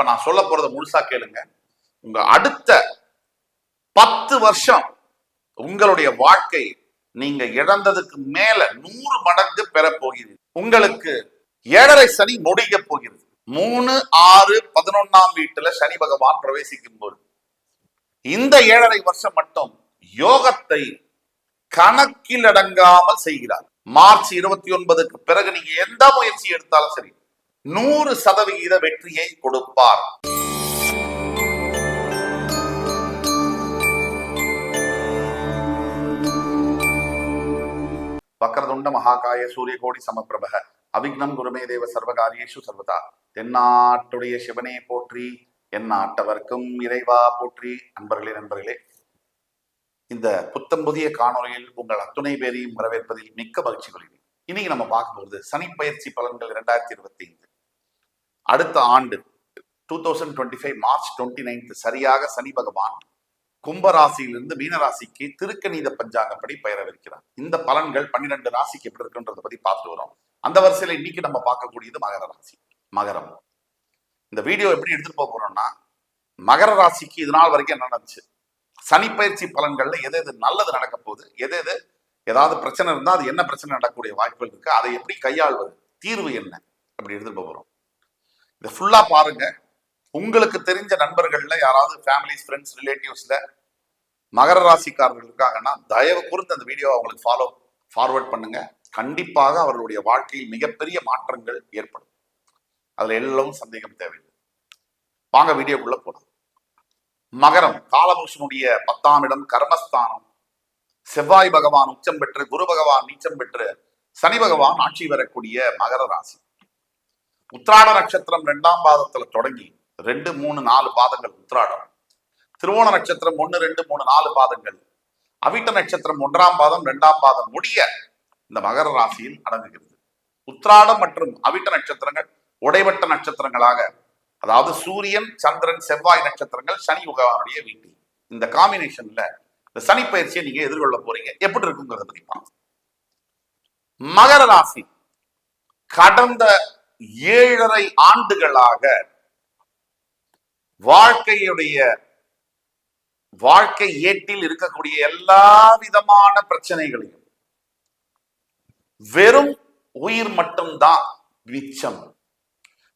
இப்ப நான் சொல்ல போறத முழுசா கேளுங்க. உங்க அடுத்த பத்து வருஷம் உங்களுடைய வாழ்க்கை நீங்க இழந்ததுக்கு மேல நூறு மடங்கு பெற போகிறது உங்களுக்கு ஏழரை சனி முடிய போகிறது. மூணு ஆறு பதினொன்னாம் வீட்டுல சனி பகவான் பிரவேசிக்கும் போது. இந்த ஏழரை வருஷம் மட்டும் யோகத்தை கணக்கில் அடங்காமல் செய்கிறார். மார்ச் இருபத்தி ஒன்பதுக்கு பிறகு நீங்க எந்த முயற்சி எடுத்தாலும் சரி நூறு சதவிகித வெற்றியை கொடுப்பார். வக்கரதுண்ட மகாகாய சூரியகோடி சமப்பிரபக அவிக்னம் குருமே தேவ சர்வகாரியேஷு சர்வதா தென்னாட்டுடைய சிவனே போற்றி என் நாட்டவர்க்கும் இறைவா போற்றி. அன்பர்களே நண்பர்களே இந்த புத்தம் புதிய காணொலியில் உங்கள் அத்துணை பேரையும் வரவேற்பதில் மிக்க மகிழ்ச்சி கொள்கிறேன் இன்னைக்கு நம்ம பார்க்க போகிறது சனி பயிற்சி பலன்கள் இரண்டாயிரத்தி இருபத்தி ஐந்து. அடுத்த ஆண்டு two thousand twenty five March twenty ninth சரியாக சனி பகவான் கும்பராசியிலிருந்து மீனராசிக்கு திருக்கணித பஞ்சாங்கப்படி பெயரவிருக்கிறார். இந்த பலன்கள் பன்னிரெண்டு ராசிக்கு எப்படி இருக்குன்றதை பத்தி பார்த்துட்டு வரோம். அந்த வரிசையில இன்னைக்கு நம்ம பார்க்கக்கூடியது மகர ராசி. மகரம். இந்த வீடியோ எப்படி எடுத்துட்டு போக போறோம்னா மகர ராசிக்கு இது நாள் வரைக்கும் என்ன நடந்துச்சு? சனி பயிற்சி பலன்கள்ல எது எது நல்லது நடக்க போகுது? எது எது ஏதாவது பிரச்சனை இருந்தால் அது என்ன பிரச்சனை நடக்கக்கூடிய வாய்ப்புகள் இருக்கு? அதை எப்படி கையாள்வது? தீர்வு என்ன? அப்படி எடுத்துட்டு போக போறோம். இதை ஃபுல்லா பாருங்க. உங்களுக்கு தெரிஞ்ச நண்பர்கள்ல யாராவது ஃபேமிலிஸ் ஃப்ரெண்ட்ஸ் ரிலேட்டிவ்ஸ்ல மகர ராசிக்காரர்கள் இருக்காங்கன்னா தயவு கூர்ந்து அந்த வீடியோவை அவங்களுக்கு ஃபாலோ ஃபார்வர்ட் பண்ணுங்க. கண்டிப்பாக அவர்களுடைய வாழ்க்கையில் மிகப்பெரிய மாற்றங்கள் ஏற்படும். அதுல எல்லாம் சந்தேகம் தேவையில்லை. வாங்க வீடியோக்குள்ள போகலாம் மகரம் காலபுருஷனுடைய பத்தாம் இடம் கர்மஸ்தானம். செவ்வாய் பகவான் உச்சம் பெற்று குரு பகவான் நீச்சம் பெற்று சனி பகவான் ஆட்சி வரக்கூடிய மகர ராசி. உத்ராட நட்சத்திரம் ரெண்டாம் பாதத்துல தொடங்கி ரெண்டு மூணு நாலு பாதங்கள் உத்ராடம் திருவோண நட்சத்திரம் ஒன்று ரெண்டு மூணு நாலு பாதங்கள். அவிட்ட நட்சத்திரம் ஒன்றாம் பாதம் ரெண்டாம் பாதம் முடிய இந்த மகர ராசியில் அடங்குகிறது. உத்ராடம் மற்றும் அவிட்ட நட்சத்திரங்கள் உடைவட்ட நட்சத்திரங்களாக அதாவது சூரியன் சந்திரன் செவ்வாய் நட்சத்திரங்கள் சனி பகவானுடைய வீட்டில். இந்த காம்பினேஷன்ல இந்த சனி பயிற்சியை நீங்க எதிர்கொள்ள போறீங்க. எப்படி இருக்குங்கிறத பத்தி மகர ராசி. கடந்த ஏழரை ஆண்டுகளாக வாழ்க்கையுடைய வாழ்க்கை ஏட்டில் இருக்கக்கூடிய எல்லா விதமான பிரச்சனைகளையும் வெறும் உயிர் மட்டும்தான் மிச்சம்.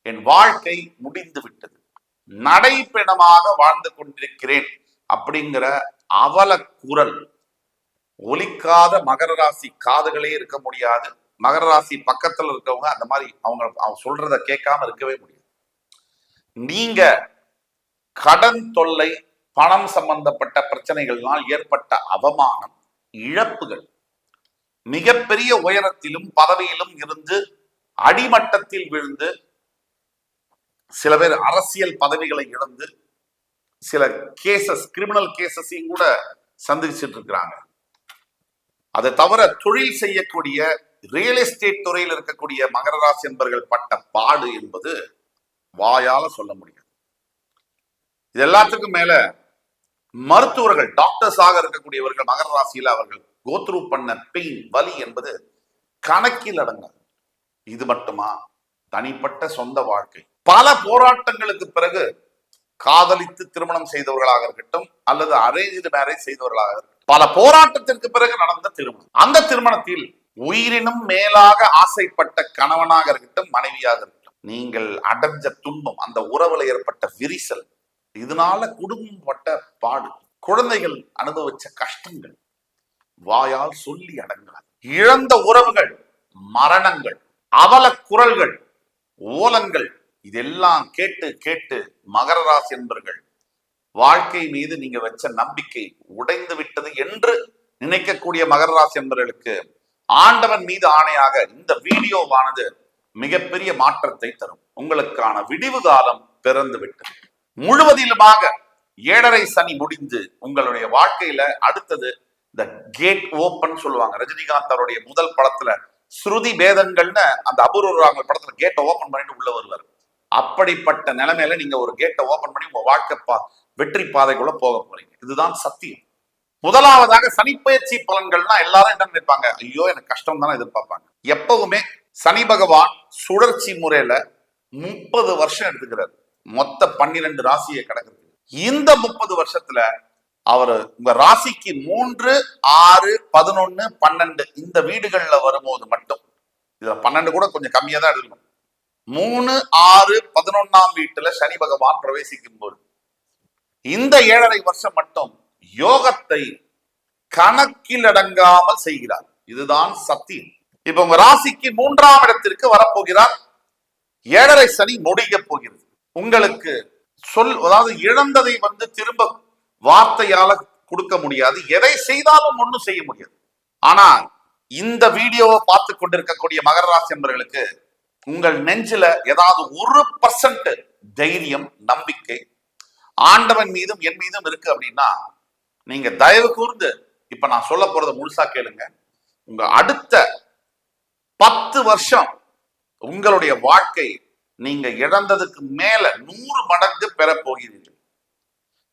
என் வாழ்க்கை முடிந்து விட்டது. நடைபெணமாக வாழ்ந்து கொண்டிருக்கிறேன் அப்படிங்கிற அவல குரல் ஒலிக்காத மகர ராசி காதுகளே இருக்க முடியாது. மகர ராசி பக்கத்துல இருக்கவங்க அந்த மாதிரி அவங்க அவங்க சொல்றத கேட்காம இருக்கவே முடியாது. நீங்க கடன் தொல்லை பணம் சம்பந்தப்பட்ட பிரச்சனைகள்னால் ஏற்பட்ட அவமானம் இழப்புகள் மிகப்பெரிய உயரத்திலும் பதவியிலும் இருந்து அடிமட்டத்தில் விழுந்து சில பேர் அரசியல் பதவிகளை இழந்து சில கேசஸ் கிரிமினல் கேசஸையும் கூட சந்திச்சுட்டு இருக்கிறாங்க. அதை தவிர தொழில் செய்யக்கூடிய ரியல் எஸ்டேட் துறையில் இருக்கக்கூடிய மகர ராசி என்பர்கள் பட்ட பாடு என்பது வாயால சொல்ல முடியாது. இது எல்லாத்துக்கும் மேல மருத்துவர்கள் டாக்டர்ஸாக இருக்கக்கூடியவர்கள் மகர ராசியில அவர்கள் கோத்ரூ பண்ண பெயின் வலி என்பது கணக்கில் அடங்காது. இது மட்டுமா? தனிப்பட்ட சொந்த வாழ்க்கை. பல போராட்டங்களுக்கு பிறகு காதலித்து திருமணம் செய்தவர்களாக இருக்கட்டும் அல்லது அரேஞ்சு மேரேஜ் செய்தவர்களாக இருக்கட்டும். பல போராட்டத்திற்கு பிறகு நடந்த திருமணம். அந்த திருமணத்தில் உயிரினும் மேலாக ஆசைப்பட்ட கணவனாக இருக்கட்டும் மனைவியாக இருக்கட்டும் நீங்கள் அடைஞ்ச துன்பம் அந்த உறவுல ஏற்பட்ட விரிசல் இதனால குடும்பம் பட்ட பாடு குழந்தைகள் அனுபவிச்ச கஷ்டங்கள் வாயால் சொல்லி அடங்காது. இழந்த உறவுகள் மரணங்கள் அவல குரல்கள் ஓலங்கள் இதெல்லாம் கேட்டு கேட்டு மகர ராசி என்பர்கள் வாழ்க்கை மீது நீங்க வச்ச நம்பிக்கை உடைந்து விட்டது என்று நினைக்கக்கூடிய மகர ராசி என்பர்களுக்கு ஆண்டவன் மீது ஆணையாக இந்த வீடியோவானது மிகப்பெரிய மாற்றத்தை தரும். உங்களுக்கான விடிவு காலம் பிறந்து விட்டது. முழுவதிலுமாக ஏழரை சனி முடிந்து உங்களுடைய வாழ்க்கையில அடுத்தது இந்த கேட் ஓப்பன் சொல்லுவாங்க. ரஜினிகாந்த் அவருடைய முதல் படத்துல ஸ்ருதி பேதங்கள்னு அந்த அபூர்வ படத்துல கேட்டை ஓபன் பண்ணிட்டு உள்ள வருவார். அப்படிப்பட்ட நிலைமையில நீங்க ஒரு கேட்டை ஓபன் பண்ணி உங்க வாழ்க்கை பா வெற்றி பாதைக்குள்ள போக போறீங்க. இதுதான் சத்தியம். முதலாவதாக சனிப்பயிற்சி பலன்கள்னா எல்லாரும் என்ன நினைப்பாங்க? ஐயோ எனக்கு கஷ்டம் தானே எதிர்பார்ப்பாங்க. எப்பவுமே சனி பகவான் சுழற்சி முறையில முப்பது வருஷம் எடுத்துக்கிறார். மொத்த பன்னிரெண்டு ராசியை கிடக்குது இந்த முப்பது வருஷத்துல அவர் உங்க ராசிக்கு மூன்று ஆறு பதினொன்னு பன்னெண்டு இந்த வீடுகள்ல வரும்போது மட்டும். இதுல பன்னெண்டு கூட கொஞ்சம் கம்மியா தான் எடுக்கணும். மூணு ஆறு பதினொன்னாம் வீட்டுல சனி பகவான் பிரவேசிக்கும் போது இந்த ஏழரை வருஷம் மட்டும் யோகத்தை கணக்கில் அடங்காமல் செய்கிறார். இதுதான் சத்தியம். இப்ப உங்க ராசிக்கு மூன்றாம் இடத்திற்கு வரப்போகிறார். ஏழரை சனி முடிய போகிறது. உங்களுக்கு சொல் அதாவது இழந்ததை வந்து திரும்ப வார்த்தையால கொடுக்க முடியாது. எதை செய்தாலும் ஒண்ணும் செய்ய முடியாது. ஆனா இந்த வீடியோவை பார்த்து கொண்டிருக்கக்கூடிய மகர ராசி என்பவர்களுக்கு உங்கள் நெஞ்சில ஏதாவது ஒரு பர்சன்ட் தைரியம் நம்பிக்கை ஆண்டவன் மீதும் என் மீதும் இருக்கு அப்படின்னா நீங்க தயவு கூர்ந்து இப்ப நான் சொல்ல போறத முழுசா கேளுங்க. உங்க அடுத்த பத்து வருஷம் உங்களுடைய வாழ்க்கை நீங்க இழந்ததுக்கு மேல நூறு மடங்கு பெற போகிறீர்கள்.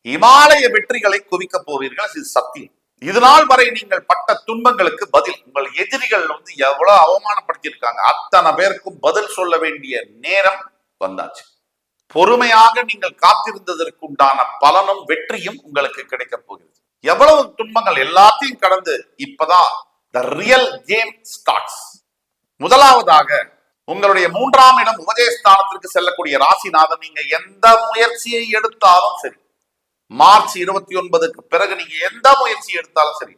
இமாலய வெற்றிகளை குவிக்க போவீர்கள். இது சத்தியம். இதனால் வரை நீங்கள் பட்ட துன்பங்களுக்கு பதில் உங்கள் எதிரிகள் வந்து எவ்வளவு அவமானப்படுத்தியிருக்காங்க. அத்தனை பேருக்கும் பதில் சொல்ல வேண்டிய நேரம் வந்தாச்சு. பொறுமையாக நீங்கள் காத்திருந்ததற்கு உண்டான பலனும் வெற்றியும் உங்களுக்கு கிடைக்க போகிறது. எவ்வளவு துன்பங்கள் எல்லாத்தையும் கடந்து இப்பதான் த ரியல் கேம் ஸ்டார்ட்ஸ் முதலாவதாக உங்களுடைய மூன்றாம் இடம் உபதேசஸ்தானத்திற்கு செல்லக்கூடிய ராசிநாதன் நீங்க எந்த முயற்சியை எடுத்தாலும் சரி மார்ச் இருபத்தி ஒன்பதுக்கு பிறகு நீங்க எந்த முயற்சி எடுத்தாலும் சரி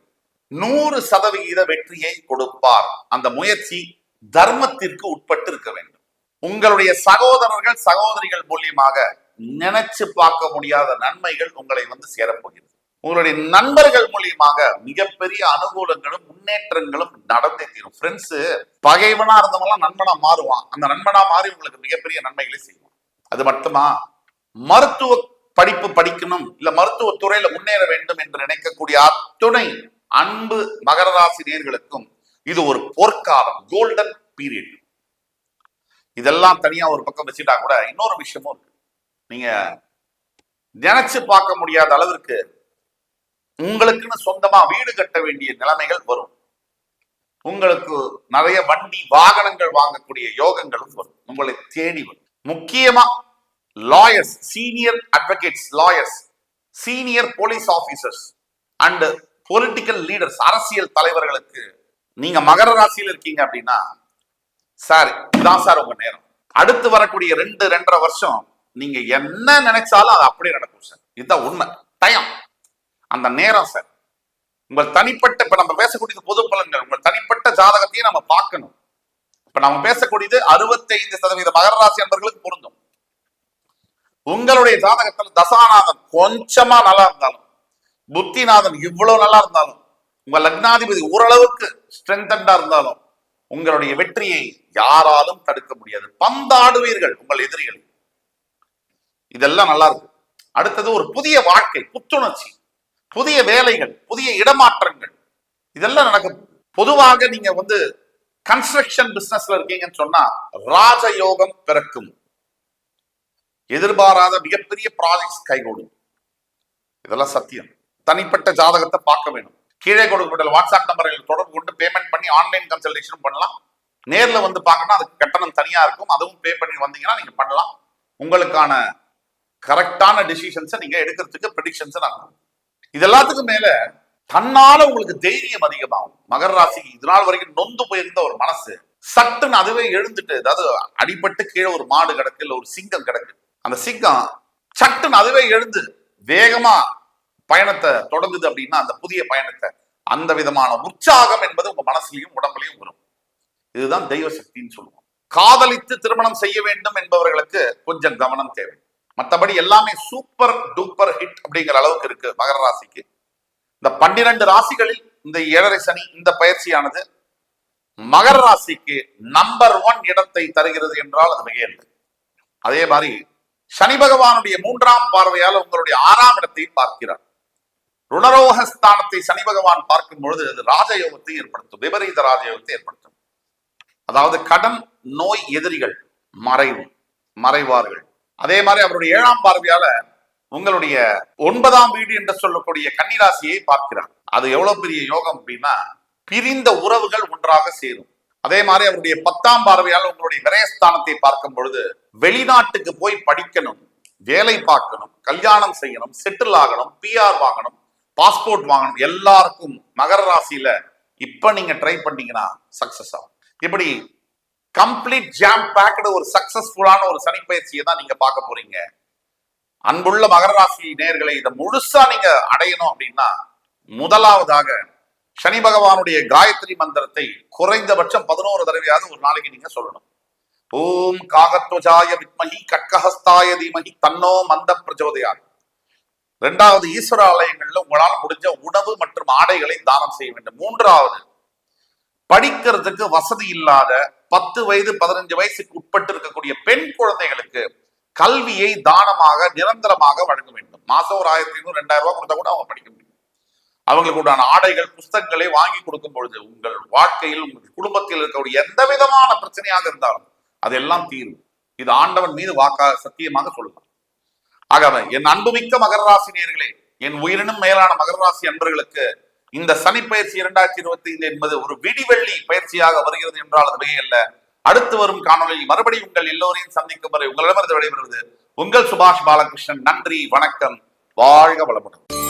நூறு சதவிகித வெற்றியை கொடுப்பார். அந்த முயற்சி தர்மத்திற்கு உட்பட்டு இருக்க வேண்டும். உங்களுடைய சகோதரர்கள் சகோதரிகள் மூலியமாக நினைச்சு பார்க்க முடியாத நன்மைகள் உங்களை வந்து சேரப்போகிறது. உங்களுடைய நண்பர்கள் மூலியமாக மிகப்பெரிய அனுகூலங்களும் முன்னேற்றங்களும் நடந்தே தீரும். ஃப்ரெண்ட்ஸ் பகைவனா இருந்தவங்களாம் நண்பனா மாறுவான். அந்த நண்பனா மாறி உங்களுக்கு மிகப்பெரிய நன்மைகளை செய்வான். அது மட்டுமா மருத்துவ படிப்பு படிக்கணும் இல்ல மருத்துவத்துறையில முன்னேற வேண்டும் என்று நினைக்கக்கூடிய அத்துணை அன்பு மகர ராசி நேர்களுக்கும் இது ஒரு பொற்காலம் கோல்டன் பீரியட் இதெல்லாம் தனியா ஒரு பக்கம் வச்சுட்டா கூட இன்னொரு விஷயமும் இருக்கு. நீங்க நினைச்சு பார்க்க முடியாத அளவிற்கு உங்களுக்குன்னு சொந்தமா வீடு கட்ட வேண்டிய நிலைமைகள் வரும். உங்களுக்கு நிறைய வண்டி வாகனங்கள் வாங்கக்கூடிய யோகங்களும் வரும். உங்களை தேடி வரும். முக்கியமா lawyers senior advocates lawyers senior police officers and political leaders அரசியல் தலைவர்களுக்கு நீங்க மகர ராசியில் இருக்கீங்க அப்படின்னா சார் இதான் சார் உங்க நேரம். அடுத்து வரக்கூடிய ரெண்டு ரெண்டரை வருஷம் நீங்க என்ன நினைச்சாலும் அது அப்படியே நடக்கும் சார். இதுதான் உண்மை. டைம். அந்த நேரம் சார். உங்கள் தனிப்பட்ட இப்ப நம்ம பேசக்கூடியது பொது பலன்கள். உங்கள் தனிப்பட்ட ஜாதகத்தையும் நம்ம பார்க்கணும். இப்ப நம்ம பேசக்கூடியது அறுபத்தைந்து சதவீத மகர ராசி என்பவர்களுக்கு பொருந்தும். உங்களுடைய ஜாதகத்துல தசாநாதன் கொஞ்சமா நல்லா இருந்தாலும் புத்திநாதன் இவ்வளவு நல்லா இருந்தாலும் உங்க லக்னாதிபதி ஓரளவுக்கு ஸ்ட்ரென்தண்டா இருந்தாலும் உங்களுடைய வெற்றியை யாராலும் தடுக்க முடியாது. பந்தாடுவீர்கள் உங்கள் எதிரிகள். இதெல்லாம் நல்லா இருக்கு. அடுத்தது ஒரு புதிய வாழ்க்கை புத்துணர்ச்சி புதிய வேலைகள் புதிய இடமாற்றங்கள். இதெல்லாம் நடக்கும் பொதுவாக நீங்க வந்து கன்ஸ்ட்ரக்ஷன் பிசினஸ்ல இருக்கீங்கன்னு சொன்னா ராஜயோகம் பிறக்கும். எதிர்பாராத மிகப்பெரிய ப்ராஜெக்ட்ஸ் கைகூடும் இதெல்லாம் சத்தியம். தனிப்பட்ட ஜாதகத்தை பார்க்க வேணும். கீழே கொடுக்கப்பட்ட வாட்ஸ்அப் நம்பரில் தொடர்பு கொண்டு பேமெண்ட் பண்ணி ஆன்லைன் கன்சல்டேஷன் பண்ணலாம். நேர்ல வந்து பார்க்கணும் அதுக்கு கட்டணம் தனியாக இருக்கும். அதுவும் பே பண்ணி வந்தீங்கன்னா நீங்கள் பண்ணலாம். உங்களுக்கான கரெக்டான டிசிஷன்ஸை நீங்கள் எடுக்கிறதுக்கு ப்ரெடிக்ஷன்ஸை நான் இது எல்லாத்துக்கும் மேல தன்னால உங்களுக்கு தைரியம் அதிகமாகும். மகர ராசி இது நாள் வரைக்கும் நொந்து போயிருந்த ஒரு மனசு. சட்டுன்னு அதுவே எழுந்துட்டு அதாவது அடிபட்டு கீழே ஒரு மாடு கிடக்கு இல்லை ஒரு சிங்கம் கிடக்கு. அந்த சிங்கம் சட்டுன்னு அதுவே எழுந்து வேகமா பயணத்தை தொடங்குது அப்படின்னா அந்த புதிய பயணத்தை அந்த விதமான உற்சாகம் என்பது உங்க மனசுலயும் உடம்புலையும் வரும். இதுதான் தெய்வ சக்தின்னு சொல்லுவோம். காதலித்து திருமணம் செய்ய வேண்டும் என்பவர்களுக்கு கொஞ்சம் கவனம் தேவை. மற்றபடி எல்லாமே சூப்பர் டூப்பர் ஹிட் அப்படிங்கிற அளவுக்கு இருக்கு மகர ராசிக்கு. இந்த பன்னிரண்டு ராசிகளில் இந்த ஏழரை சனி இந்த பயிற்சியானது மகர ராசிக்கு நம்பர் ஒன் இடத்தை தருகிறது என்றால் அது மிகையில்லை அதே மாதிரி சனி பகவானுடைய மூன்றாம் பார்வையால் உங்களுடைய ஆறாம் இடத்தை பார்க்கிறார். ருணரோகஸ்தானத்தை சனி பகவான் பார்க்கும் பொழுது அது ராஜயோகத்தை ஏற்படுத்தும் விபரீத ராஜயோகத்தை ஏற்படுத்தும். அதாவது கடன் நோய் எதிரிகள் மறைவு மறைவார்கள். அதே மாதிரி அவருடைய ஏழாம் பார்வையால உங்களுடைய ஒன்பதாம் வீடு என்று சொல்லக்கூடிய கன்னிராசியை பார்க்கிறார். அது எவ்வளவு பெரிய யோகம் அப்படின்னா பிரிந்த உறவுகள் ஒன்றாக சேரும். அதே மாதிரி அவருடைய பத்தாம் பார்வையால் உங்களுடைய விரயஸ்தானத்தை பார்க்கும் பொழுது வெளிநாட்டுக்கு போய் படிக்கணும் வேலை பார்க்கணும் கல்யாணம் செய்யணும் செட்டில் ஆகணும் பிஆர் வாங்கணும் பாஸ்போர்ட் வாங்கணும் எல்லாருக்கும் மகர ராசியில இப்ப நீங்க ட்ரை பண்ணீங்கன்னா சக்சஸ் ஆகும். இப்படி கம்ப்ளீட் ஜாம் பேக்கடு ஒரு சக்சஸ்ஃபுல்லான ஒரு சனி பயிற்சியை தான் நீங்க பார்க்க போறீங்க. அன்புள்ள மகர ராசி நேர்களை இதை முழுசா நீங்க அடையணும் அப்படின்னா முதலாவதாக சனி பகவானுடைய காயத்ரி மந்திரத்தை குறைந்தபட்சம் பதினோரு தடவையாவது ஒரு நாளைக்கு நீங்க சொல்லணும். ஓம் காகத்வஜாய வித்மகி கட்கஹஸ்தாய தீமகி தன்னோ மந்த பிரச்சோதயார் இரண்டாவது ஈஸ்வர ஆலயங்கள்ல உங்களால் முடிஞ்ச உணவு மற்றும் ஆடைகளை தானம் செய்ய வேண்டும். மூன்றாவது படிக்கிறதுக்கு வசதி இல்லாத பத்து வயது பதினஞ்சு வயசுக்கு உட்பட்டு இருக்கக்கூடிய பெண் குழந்தைகளுக்கு கல்வியை தானமாக நிரந்தரமாக வழங்க வேண்டும். மாசம் ஒரு ஆயிரத்தி ஐநூறு ரெண்டாயிரம் ரூபாய் கொடுத்தா கூட அவங்க படிக்க அவங்களுக்கு உண்டான ஆடைகள் புஸ்தகங்களை வாங்கி கொடுக்கும் பொழுது உங்கள் வாழ்க்கையில் உங்கள் குடும்பத்தில் இருக்கக்கூடிய எந்த விதமான பிரச்சனையாக இருந்தாலும் அதெல்லாம் தீரும். இது ஆண்டவன் மீது வாக்கா சத்தியமாக சொல்லலாம் ஆகவே என் அன்புமிக்க மகர ராசி நேர்களே என் உயிரினும் மேலான மகர ராசி அன்பர்களுக்கு இந்த சனி பயிற்சி இரண்டாயிரத்தி இருபத்தி ஐந்து என்பது ஒரு விடிவெள்ளி பயிற்சியாக வருகிறது என்றால் அது மிகையல்ல அடுத்து வரும் காணொலியில் மறுபடியும் உங்கள் எல்லோரையும் சந்திக்கும் வரை உங்களிடமிருந்து விடைபெறுவது உங்கள் சுபாஷ் பாலகிருஷ்ணன். நன்றி வணக்கம். வாழ்க வளமுடன்.